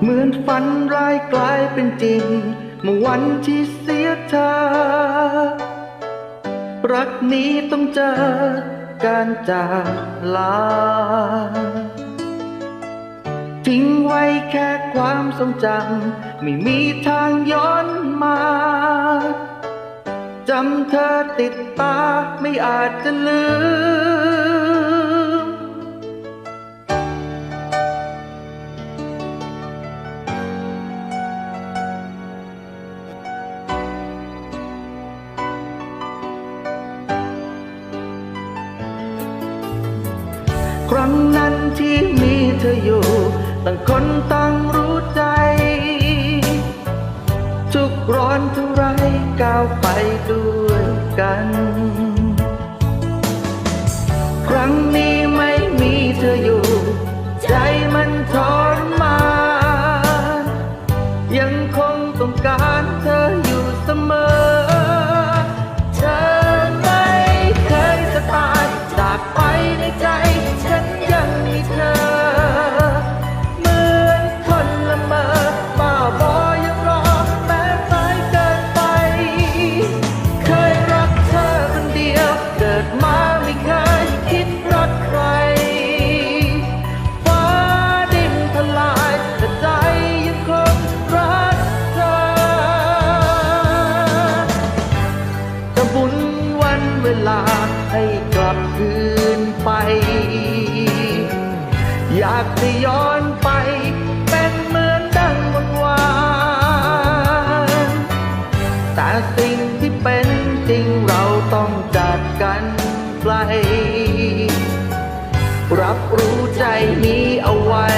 เหมือนฝันร้ายกลายเป็นจริง เมื่อวันที่เสียเธอ รักนี้ต้องเจอการจากลา ทิ้งไว้แค่ความทรงจำไม่มีทางย้อนมาจำเธอติดตาไม่อาจจะลืม ครั้งนั้นที่มีเธออยู่ ต่างคนต่างรู้ใจ ทุกร้อนทุกไรก้าวไปด้วยกัน ครั้งนี้ไม่มีเธอ ให้กลับคืนไป อยากจะย้อนไป เป็นเหมือนดังวันวานแต่สิ่งที่เป็นจริงเราต้องจัดกันไกลรับรู้ใจนี้เอาไว้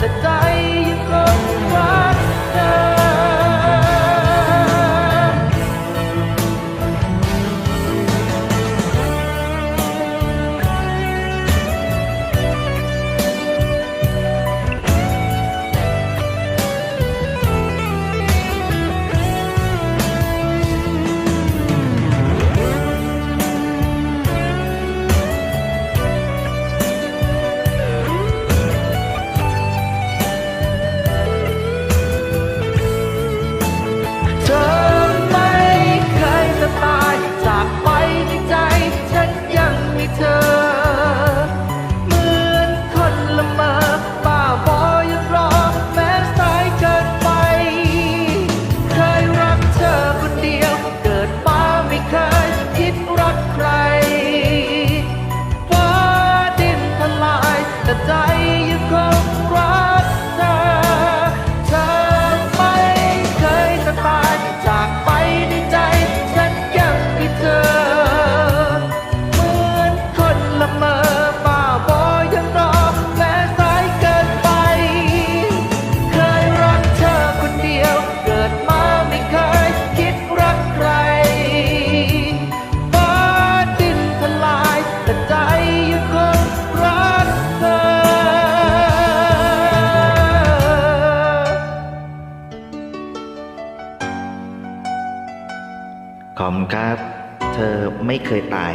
the day. ขอบครับ เธอไม่เคยตาย